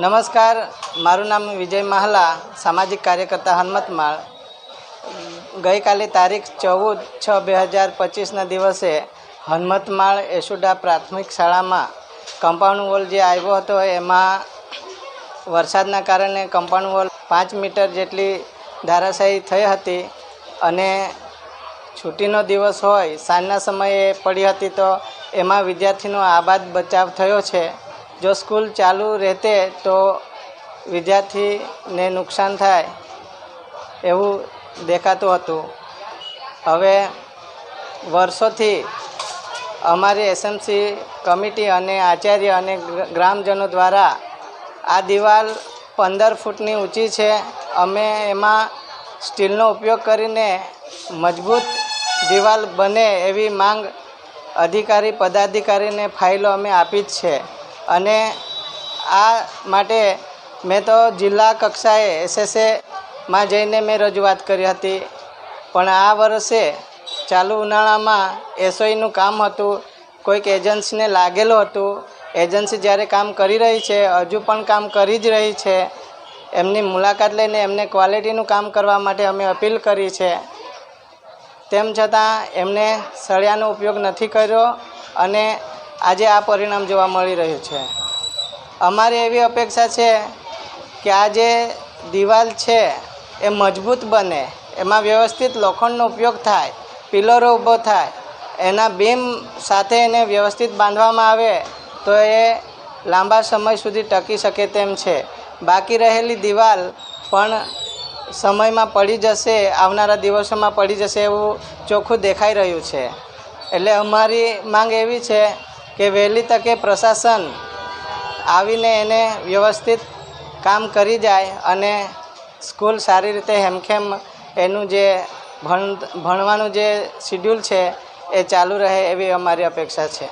નમસ્કાર. મારું નામ વિજય મહાલા, સામાજિક કાર્યકર્તા હનુમતમાળ ગઈકાલે તારીખ ચૌદ છ બે હજાર પચીસના દિવસે હનુમતમાળ એસુડા પ્રાથમિક શાળામાં કમ્પાઉન્ડ વોલ જે આવ્યો હતો, એમાં વરસાદના કારણે કમ્પાઉન્ડ વોલ પાંચ મીટર જેટલી ધારાશાયી થઈ હતી અને છુટ્ટીનો દિવસ હોય, સાંજના સમયે પડી હતી તો એમાં વિદ્યાર્થીનો આબાદ બચાવ થયો છે. જો સ્કૂલ ચાલુ રહેતે તો વિદ્યાર્થીને નુકસાન થાય એવું દેખાતું હતું. હવે વર્ષોથી અમારી એસએમસી કમિટી અને આચાર્ય અને ગ્રામજનો દ્વારા આ દિવાલ પંદર ફૂટની ઊંચી છે. અમે એમાં સ્ટીલનો ઉપયોગ કરીને મજબૂત દિવાલ બને એવી માંગ અધિકારી, પદાધિકારીને ફાઇલો અમે આપી જ છે. અને આ માટે મેં તો જિલ્લા કક્ષાએ એસએસએમાં જઈને મેં રજૂઆત કરી હતી. પણ આ વર્ષે ચાલુ ઉનાળામાં એસઓઈનું કામ હતું. કોઈક એજન્સીને લાગેલું હતું. એજન્સી જ્યારે કામ કરી રહી છે, હજુ પણ કામ કરી જ રહી છે. એમની મુલાકાત લઈને એમને ક્વોલિટીનું કામ કરવા માટે અમે અપીલ કરી છે. તેમ છતાં એમને સળિયાનો ઉપયોગ નથી કર્યો અને આજે આ પરિણામ જોવા મળી રહ્યું છે. અમારી એવી અપેક્ષા છે કે આ જે દિવાલ છે એ મજબૂત બને, એમાં વ્યવસ્થિત લોખંડનો ઉપયોગ થાય, પિલરો ઊભો થાય, એના બીમ સાથે એને વ્યવસ્થિત બાંધવામાં આવે, તો એ લાંબા સમય સુધી ટકી શકે તેમ છે. બાકી રહેલી દિવાલ પણ સમયમાં પડી જશે, આવનારા દિવસોમાં પડી જશે એવું ચોખ્ખું દેખાઈ રહ્યું છે. એટલે અમારી માંગ એવી છે કે વહેલી તકે પ્રશાસન આવીને એને વ્યવસ્થિત કામ કરી જાય અને સ્કૂલ સારી રીતે હેમખેમ એનું જે ભણ, ભણવાનું જે શિડ્યુલ છે એ ચાલુ રહે એવી અમારી અપેક્ષા છે.